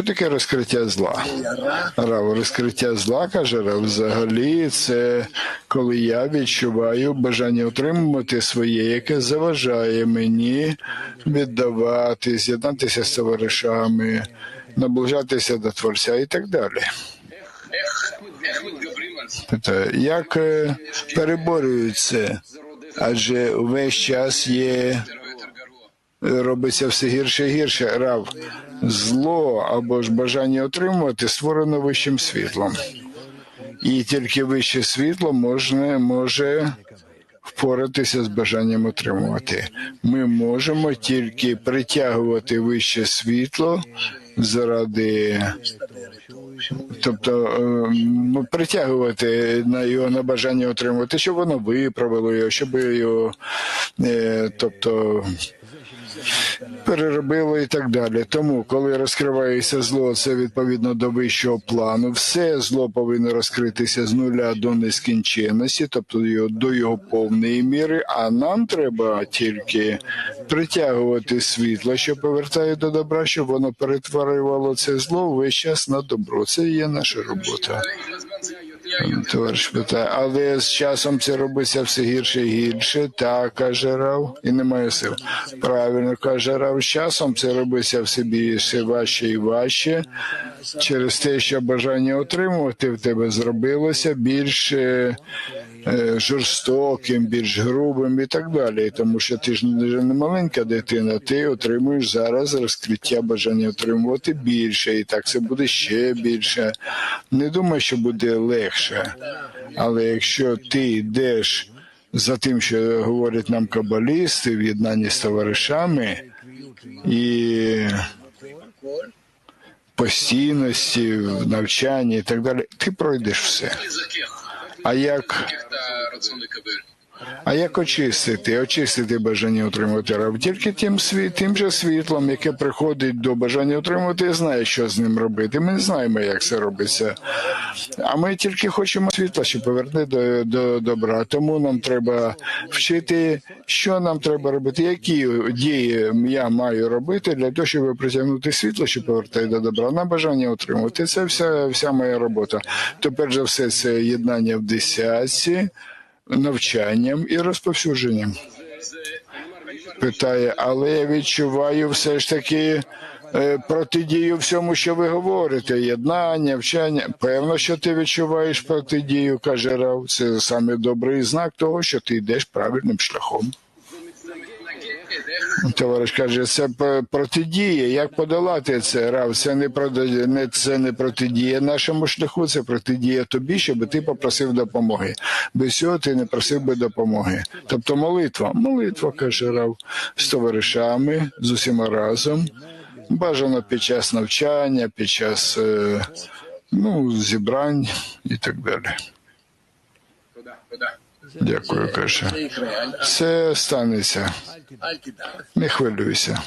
Що таке розкриття зла? Рав, розкриття зла, каже Рав, взагалі, це коли я відчуваю бажання отримувати своє, яке заважає мені віддавати, з'єднатися з товаришами, наближатися до творця і так далі. Питаю, як е, переборюються. Адже увесь час є робиться все гірше і гірше. Рав, зло або ж бажання отримувати створено вищим світлом. І тільки вище світло можна, може впоратися з бажанням отримувати. Ми можемо тільки притягувати вище світло заради. Тобто е, ну, притягувати на його на бажання отримувати, щоб воно виправило його, щоб його, е, тобто переробило і так далі. Тому, коли розкривається зло, це відповідно до вищого плану. Все зло повинно розкритися з нуля до нескінченності, тобто його, до його повної міри. А нам треба тільки притягувати світло, що повертає до добра, щоб воно перетворювало це зло весь час на добро. Це є наша робота. Товариш питає, але з часом це робиться все гірше і гірше. Так, каже Рав, і немає сил. Правильно каже Рав, з часом це робиться все більше важче і важче. Через те, що бажання отримувати в тебе зробилося більш е, е, жорстоким, більш грубим і так далі. Тому що ти ж не маленька дитина, ти отримуєш зараз розкриття бажання отримувати більше, і так це буде ще більше. Не думай, що буде легше. Але якщо ти йдеш за тим, що говорять нам кабалісти в єднанні з товаришами і постійності, в навчанні і так далі, ти пройдеш все. А як? А як очистити? Очистити бажання отримувати раб тільки тим тим же світлом, яке приходить до бажання отримувати, і знає, що з ним робити. Ми не знаємо, як це робиться. А ми тільки хочемо світла, що поверне до, до добра. Тому нам треба вчити, що нам треба робити, які дії я маю робити для того, щоб притягнути світло, що повертає до добра, на бажання отримувати. Це вся, вся моя робота. То перш за все, це єднання в десятці, навчанням і розповсюдженням. Питає, але я відчуваю все ж таки е, протидію всьому, що ви говорите. Єднання, вчання. Певно, що ти відчуваєш протидію, каже Рав. Це саме добрий знак того, що ти йдеш правильним шляхом. Товариш каже, це протидіє, Як подолати це? Рав, це не не це не протидія нашому шляху, це протидія тобі, щоб ти попросив допомоги. Без цього ти не просив би допомоги. Тобто молитва, молитва каже Рав з товаришами, з усіма разом. Бажано під час навчання, під час е, ну, зібрань і так далі. Дякую, каже. Все станеться. Не хвилюйся.